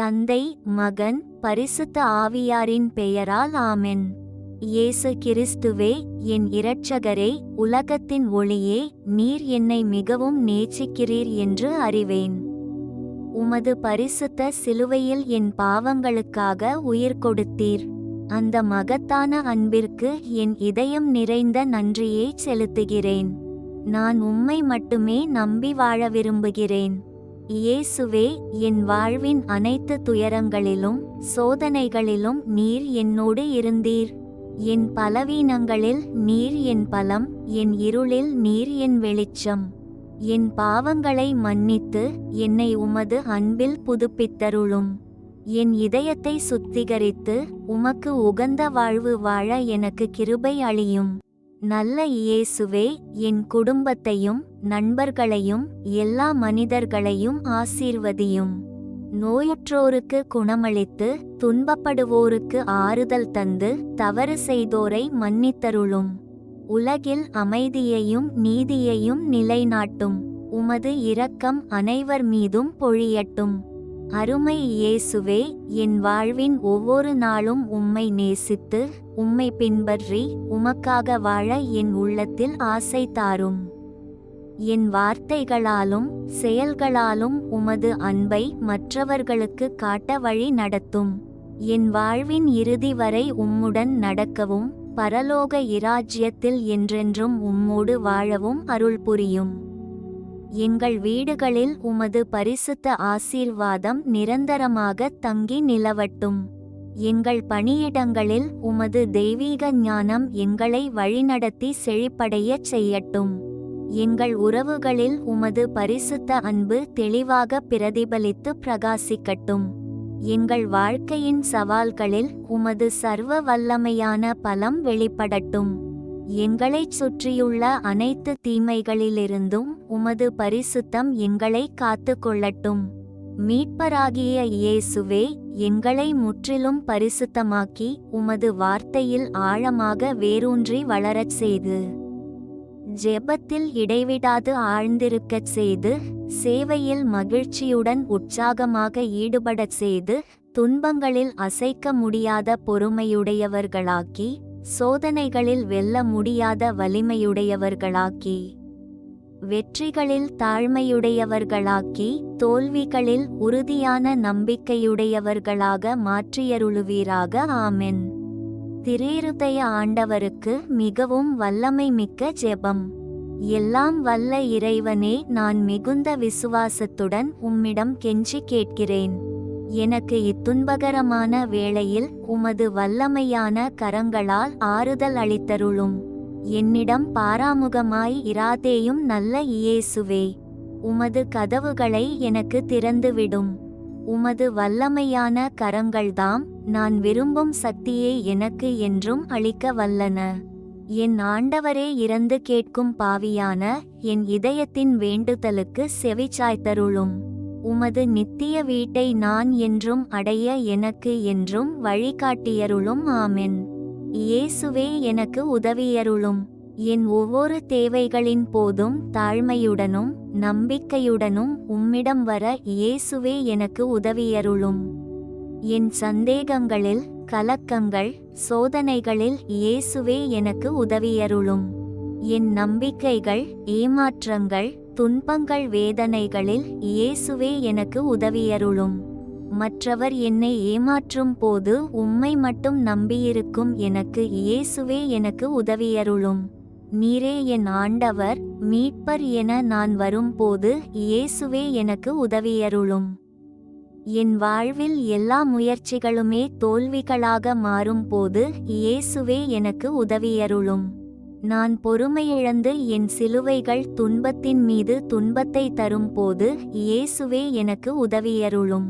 தந்தை மகன் பரிசுத்த ஆவியாரின் பெயரால் ஆமென். இயேசு கிறிஸ்துவே என் இரட்சகரே உலகத்தின் ஒளியே நீர் என்னை மிகவும் நேசிக்கிறீர் என்று அறிவேன். உமது பரிசுத்த சிலுவையில் என் பாவங்களுக்காக உயிர் கொடுத்தீர். அந்த மகத்தான அன்பிற்கு என் இதயம் நிறைந்த நன்றியை செலுத்துகிறேன். நான் உம்மை மட்டுமே நம்பி வாழ விரும்புகிறேன். இயேசுவே என் வாழ்வின் அனைத்து துயரங்களிலும் சோதனைகளிலும் நீர் என்னோடு இருந்தீர். என் பலவீனங்களில் நீர் என் பலம் என் இருளில் நீர் என் வெளிச்சம். என் பாவங்களை மன்னித்து என்னை உமது அன்பில் புதுப்பித்தருளும். என் இதயத்தை சுத்திகரித்து உமக்கு உகந்த வாழ்வு வாழ எனக்கு கிருபை அளியும். நல்ல இயேசுவே என் குடும்பத்தையும் நண்பர்களையும் எல்லா மனிதர்களையும் ஆசீர்வதியும். நோயுற்றோருக்கு குணமளித்து துன்பப்படுவோருக்கு ஆறுதல் தந்து தவறு செய்தோரை மன்னித்தருளும். உலகில் அமைதியையும் நீதியையும் நிலைநாட்டும். உமது இரக்கம் அனைவர் மீதும் பொழியட்டும். அருமை இயேசுவே என் வாழ்வின் ஒவ்வொரு நாளும் உம்மை நேசித்து உம்மை பின்பற்றி உமக்காக வாழ என் உள்ளத்தில் ஆசை தாரும். என் வார்த்தைகளாலும் செயல்களாலும் உமது அன்பை மற்றவர்களுக்கு காட்ட வழி நடத்தும். என் வாழ்வின் இறுதி வரை உம்முடன் நடக்கவும் பரலோக இராஜ்யத்தில் என்றென்றும் உம்மோடு வாழவும் அருள் புரியும். எங்கள் வீடுகளில் உமது பரிசுத்த ஆசீர்வாதம் நிரந்தரமாக தங்கி நிலவட்டும். எங்கள் பணியிடங்களில் உமது தெய்வீக ஞானம் எங்களை வழிநடத்தி செழிப்படையச் செய்யட்டும். எங்கள் உறவுகளில் உமது பரிசுத்த அன்பு தெளிவாக பிரதிபலித்து பிரகாசிக்கட்டும். எங்கள் வாழ்க்கையின் சவால்களில் உமது சர்வ வல்லமையான பலம் வெளிப்படட்டும். எங்களைச் சுற்றியுள்ள அனைத்து தீமைகளிலிருந்தும் உமது பரிசுத்தம் எங்களை காத்து கொள்ளட்டும் மீட்பராகிய இயேசுவே எங்களை முற்றிலும் பரிசுத்தமாக்கி உமது வார்த்தையில் ஆழமாக வேரூன்றி வளரச் செய்து ஜெபத்தில் இடைவிடாது ஆழ்ந்திருக்கச் செய்து சேவையில் மகிழ்ச்சியுடன் உற்சாகமாக ஈடுபடச் செய்து துன்பங்களில் அசைக்க முடியாத பொறுமையுடையவர்களாக்கி சோதனைகளில் வெல்ல முடியாத வலிமையுடையவர்களாக்கி வெற்றிகளில் தாழ்மையுடையவர்களாக்கி தோல்விகளில் உறுதியான நம்பிக்கையுடையவர்களாக மாற்றியருளுவீராக ஆமென். திரேருதய ஆண்டவருக்கு மிகவும் வல்லமை மிக்க ஜெபம். எல்லாம் வல்ல இறைவனே நான் மிகுந்த விசுவாசத்துடன் உம்மிடம் கெஞ்சி கேட்கிறேன். எனக்கு இத்துன்பகரமான வேளையில் உமது வல்லமையான கரங்களால் ஆறுதல் அளித்தருளும். என்னிடம் பாராமுகமாய் இராதேயும் நல்ல இயேசுவே. உமது கதவுகளை எனக்கு திறந்துவிடும். உமது வல்லமையான கரங்கள்தாம் நான் விரும்பும் சக்தியே எனக்கு என்றும் அளிக்க வல்லன. என் ஆண்டவரே இறந்து கேட்கும் பாவியான என் இதயத்தின் வேண்டுதலுக்கு செவிச்சாய்த்தருளும் உமது நித்திய வீட்டை நான் என்றும் அடைய எனக்கு என்றும் வழிகாட்டியருளும் ஆமென். இயேசுவே எனக்கு உதவியருளும். என் ஒவ்வொரு தேவைகளின் போதும் தாழ்மையுடனும் நம்பிக்கையுடனும் உம்மிடம் வர இயேசுவே எனக்கு உதவியருளும். என் சந்தேகங்களில் கலக்கங்கள் சோதனைகளில் இயேசுவே எனக்கு உதவியருளும். என் நம்பிக்கைகள் ஏமாற்றங்கள் துன்பங்கள் வேதனைகளில் இயேசுவே எனக்கு உதவியருளும். மற்றவர் என்னை ஏமாற்றும் போது உம்மை மட்டும் நம்பியிருக்கும் எனக்கு இயேசுவே எனக்கு உதவியருளும். நீரே என் ஆண்டவர் மீட்பர் என நான் வரும்போது இயேசுவே எனக்கு உதவியருளும். என் வாழ்வில் எல்லா முயற்சிகளுமே தோல்விகளாக மாறும்போது இயேசுவே எனக்கு உதவியருளும். நான் பொறுமையிழந்து என் சிலுவைகள் துன்பத்தின் மீது துன்பத்தை தரும்போது இயேசுவே எனக்கு உதவியருளும்.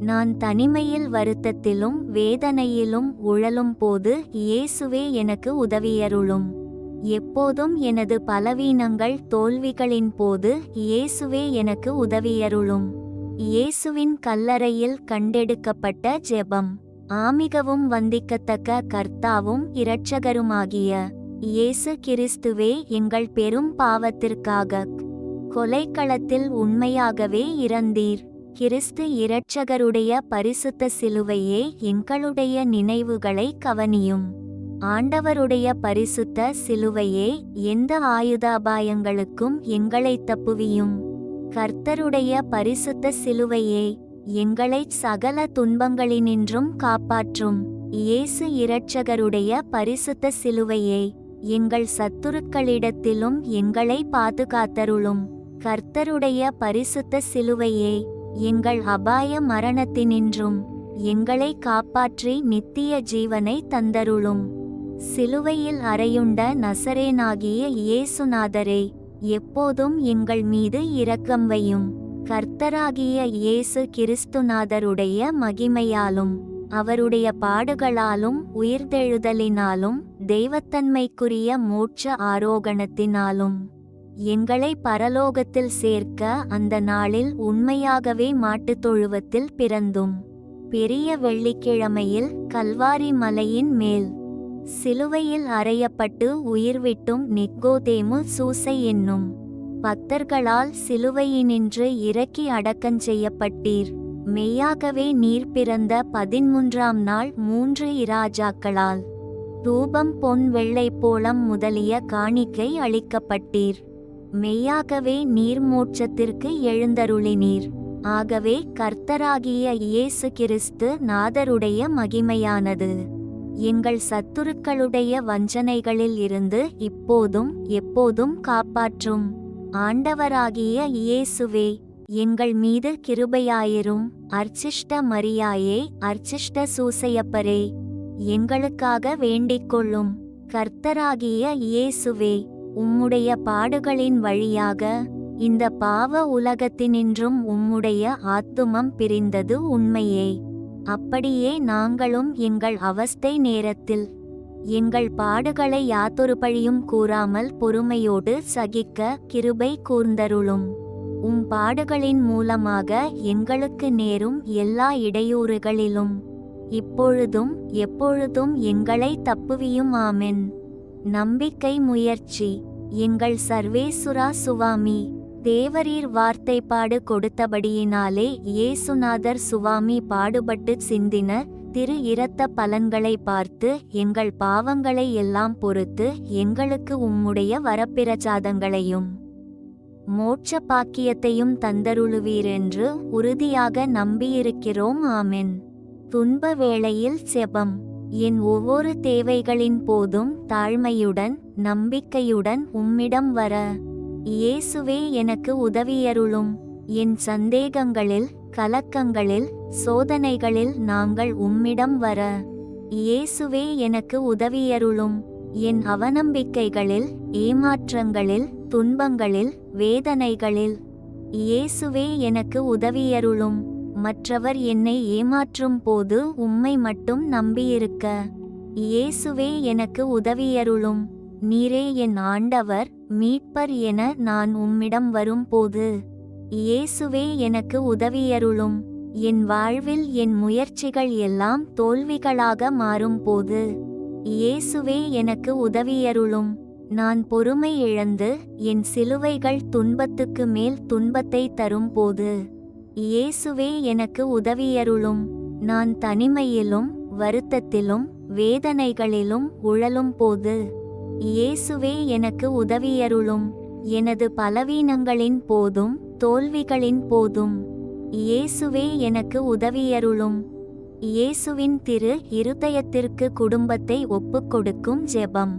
நான் தனிமையில் வருத்தத்திலும் வேதனையிலும் உழலும் போது இயேசுவே எனக்கு உதவியருளும். எப்போதும் எனது பலவீனங்கள் தோல்விகளின் போது இயேசுவே எனக்கு உதவியருளும். இயேசுவின் கல்லறையில் கண்டெடுக்கப்பட்ட ஜெபம். ஆமிகவும் வந்திக்கத்தக்க கர்த்தாவும் இரட்சகருமாகிய இயேசு கிறிஸ்துவே எங்கள் பெரும் பாவத்திற்காக. கொலைக்களத்தில் உண்மையாகவே இறந்தீர். கிறிஸ்து இரட்சகருடைய பரிசுத்த சிலுவையே எங்களுடைய நினைவுகளை கவனியும். ஆண்டவருடைய பரிசுத்த சிலுவையே எந்த ஆயுதாபாயங்களுக்கும் எங்களை தப்புவியும். கர்த்தருடைய பரிசுத்த சிலுவையே எங்களை சகல துன்பங்களினின்றும் காப்பாற்றும். இயேசு இரட்சகருடைய பரிசுத்த சிலுவையே எங்கள் சத்துருக்களிடத்திலும் எங்களை பாதுகாத்தருளும். கர்த்தருடைய பரிசுத்த சிலுவையே எங்கள் அபாய மரணத்தினின்றும் எங்களை காப்பாற்றி நித்திய ஜீவனை தந்தருளும். சிலுவையில் அறையுண்ட நசரேனாகிய இயேசுநாதரே எப்போதும் எங்கள் மீது இரக்கம் வையும். கர்த்தராகிய இயேசு கிறிஸ்துநாதருடைய மகிமையாலும் அவருடைய பாடுகளாலும் உயிர்தெழுதலினாலும் தெய்வத்தன்மைக்குரிய மோட்ச ஆரோகணத்தினாலும் எங்களை பரலோகத்தில் சேர்க்க அந்த நாளில் உண்மையாகவே மாட்டுத் தொழுவத்தில் பிறந்தும். பெரிய வெள்ளிக்கிழமையில் கல்வாரி மலையின் மேல் சிலுவையில் அறையப்பட்டு உயிர்விட்டும் நிக்கோதேமு சூசை என்னும் பக்தர்களால் சிலுவையினின்று இறக்கி அடக்கஞ்செய்யப்பட்டீர் மெய்யாகவே நீர் பிறந்த பதின்மூன்றாம் நாள் மூன்று இராஜாக்களால் ரூபம் பொன் வெள்ளை போலம் முதலிய காணிக்கை அளிக்கப்பட்டீர். மெய்யாகவே நீர் மோட்சத்திற்கு எழுந்தருளினீர். ஆகவே கர்த்தராகிய இயேசு கிறிஸ்து நாதருடைய மகிமையானது. எங்கள் சத்துருக்களுடைய வஞ்சனைகளில் இருந்து இப்போதும் எப்போதும் காப்பாற்றும். ஆண்டவராகிய இயேசுவே எங்கள் மீது கிருபையாயிரும். அர்ச்சிஷ்ட மரியாயே அர்ச்சிஷ்ட சூசையப்பரே. எங்களுக்காக வேண்டிக் கொள்ளும். கர்த்தராகிய இயேசுவே உம்முடைய பாடுகளின் வழியாக இந்த பாவ உலகத்தினின்றும் உம்முடைய ஆத்துமம் பிரிந்தது உண்மையே. அப்படியே நாங்களும் எங்கள் அவஸ்தை நேரத்தில் எங்கள் பாடுகளை யாத்தொருபழியும் கூறாமல் பொறுமையோடு சகிக்க கிருபை கூர்ந்தருளும். உம் பாடுகளின் மூலமாக எங்களுக்கு நேரும் எல்லா இடையூறுகளிலும் இப்பொழுதும் எப்பொழுதும் எங்களை தப்புவியும் ஆமென் நம்பிக்கை முயற்சி. எங்கள் சர்வேசுரா சுவாமி தேவரீர் வார்த்தைப்பாடு கொடுத்தபடியினாலே இயேசுநாதர் சுவாமி பாடுபட்டு சிந்தின திரு இரத்த பலன்களை பார்த்து எங்கள் பாவங்களை எல்லாம் பொறுத்து எங்களுக்கு உம்முடைய வரப்பிரசாதங்களையும் மோட்ச பாக்கியத்தையும் தந்தருளுவீரென்று உறுதியாக நம்பியிருக்கிறோம் ஆமென். துன்ப வேளையில் செபம். என் ஒவ்வொரு தேவைகளின் போதும் தாழ்மையுடன் நம்பிக்கையுடன் உம்மிடம் வர. இயேசுவே எனக்கு உதவியருளும். என் சந்தேகங்களில் கலக்கங்களில் சோதனைகளில் நாங்கள் உம்மிடம் வர. இயேசுவே எனக்கு உதவியருளும். என் அவநம்பிக்கைகளில் ஏமாற்றங்களில் துன்பங்களில் வேதனைகளில். இயேசுவே எனக்கு உதவியருளும். மற்றவர் என்னை ஏமாற்றும் போது உம்மை மட்டும் நம்பியிருக்க. இயேசுவே எனக்கு உதவியருளும். நீரே என் ஆண்டவர் மீட்பர் என நான் உம்மிடம் வரும்போது இயேசுவே எனக்கு உதவியருளும். என் வாழ்வில் என் முயற்சிகள் எல்லாம் தோல்விகளாக மாறும்போது இயேசுவே எனக்கு உதவியருளும். நான் பொறுமை இழந்து என் சிலுவைகள் துன்பத்துக்கு மேல் துன்பத்தை தரும்போது இயேசுவே எனக்கு உதவியருளும். நான் தனிமையிலும் வருத்தத்திலும் வேதனைகளிலும் உழலும் போது இயேசுவே எனக்கு உதவியருளும். எனது பலவீனங்களின் போதும் தோல்விகளின் போதும் இயேசுவே எனக்கு உதவியருளும். இயேசுவின் திரு இருதயத்திற்கு குடும்பத்தை ஒப்புக்கொடுக்கும் ஜெபம்.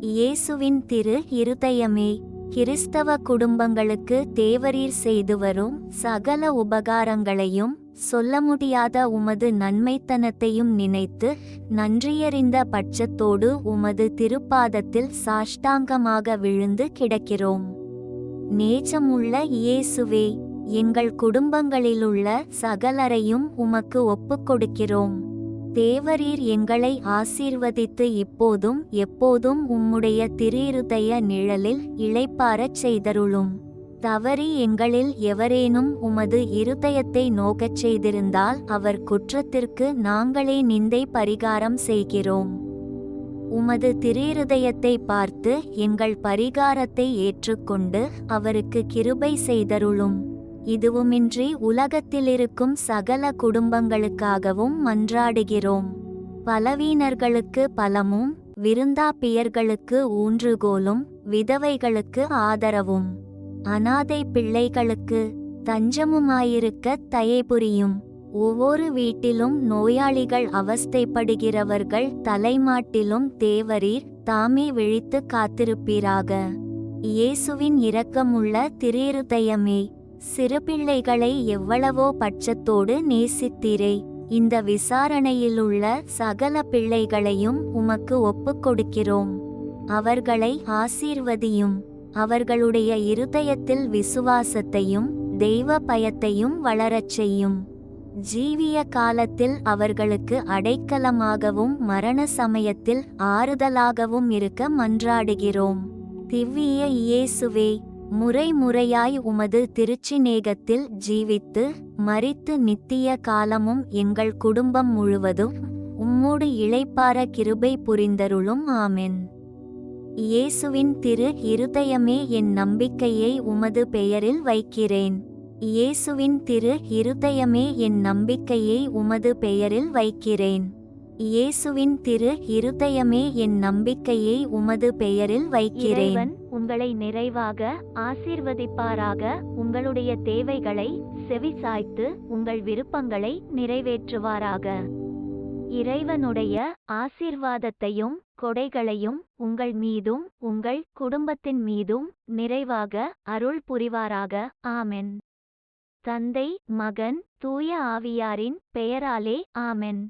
இயேசுவின் திரு இருதயமே கிறிஸ்தவ குடும்பங்களுக்கு தேவரீர் செய்து வரும் சகல உபகாரங்களையும் சொல்ல முடியாத உமது நன்மைத்தனத்தையும் நினைத்து நன்றியறிந்த பட்சத்தோடு உமது திருப்பாதத்தில் சாஷ்டாங்கமாக விழுந்து கிடக்கிறோம். நேச்சமுள்ள இயேசுவே எங்கள் குடும்பங்களிலுள்ள சகலரையும் உமக்கு ஒப்புக்கொடுக்கிறோம். தேவரீர் எங்களை ஆசீர்வதித்து இப்போதும் எப்போதும் உம்முடைய திருயிருதய நிழலில் இளைப்பாரச் செய்தருளும். தவறி எங்களில் எவரேனும் உமது இருதயத்தை நோக்கச் செய்திருந்தால் அவர் குற்றத்திற்கு நாங்களே நிந்தை பரிகாரம் செய்கிறோம். உமது திருயிருதயத்தை பார்த்து எங்கள் பரிகாரத்தை ஏற்றுக்கொண்டு அவருக்கு கிருபை செய்தருளும். இதுவுமின்றி உலகத்திலிருக்கும் சகல குடும்பங்களுக்காகவும் மன்றாடுகிறோம். பலவீனர்களுக்கு பலமும் விருந்தாப்பியர்களுக்கு ஊன்றுகோலும் விதவைகளுக்கு ஆதரவும். அனாதை பிள்ளைகளுக்கு தஞ்சமுமாயிருக்க தயைபுரியும். ஒவ்வொரு வீட்டிலும் நோயாளிகள் அவஸ்தைப்படுகிறவர்கள் தலைமாட்டிலும் தேவரீர் தாமே விழித்து காத்திருப்பீராக. இயேசுவின் இரக்கமுள்ள திரியிருதயமே சிறுபிள்ளைகளை எவ்வளவோ பட்சத்தோடு நேசித்தீரே. இந்த விசாரணையிலுள்ள சகல பிள்ளைகளையும் உமக்கு ஒப்புக்கொடுக்கிறோம். அவர்களை ஆசீர்வதியும். அவர்களுடைய இருதயத்தில் விசுவாசத்தையும் தெய்வ பயத்தையும் வளரச் செய்யும். ஜீவிய காலத்தில் அவர்களுக்கு அடைக்கலமாகவும் மரண சமயத்தில் ஆறுதலாகவும் இருக்க மன்றாடுகிறோம். திவ்விய இயேசுவே முறை முறையாய் உமது திருச்சிநேகத்தில் ஜீவித்து மறித்து நித்திய காலமும் எங்கள் குடும்பம் முழுவதும் உம்மோடு இளைப்பார கிருபை புரிந்தருளும். ஆமென். இயேசுவின் திரு இருதயமே என் நம்பிக்கையை உமது பெயரில் வைக்கிறேன். இயேசுவின் திரு இருதயமே என் நம்பிக்கையை உமது பெயரில் வைக்கிறேன். இயேசுவின் திரு இருதயமே என் நம்பிக்கையை உமது பெயரில் வைக்கிறேன். உங்களை நிறைவாக ஆசீர்வதிப்பாராக. உங்களுடைய தேவைகளை செவிசாய்த்து உங்கள் விருப்பங்களை நிறைவேற்றுவாராக. இறைவனுடைய ஆசீர்வாதத்தையும் கொடைகளையும் உங்கள் மீதும் உங்கள் குடும்பத்தின் மீதும் நிறைவாக அருள் புரிவாராக. ஆமென். தந்தை மகன் தூய ஆவியாரின் பெயராலே ஆமென்.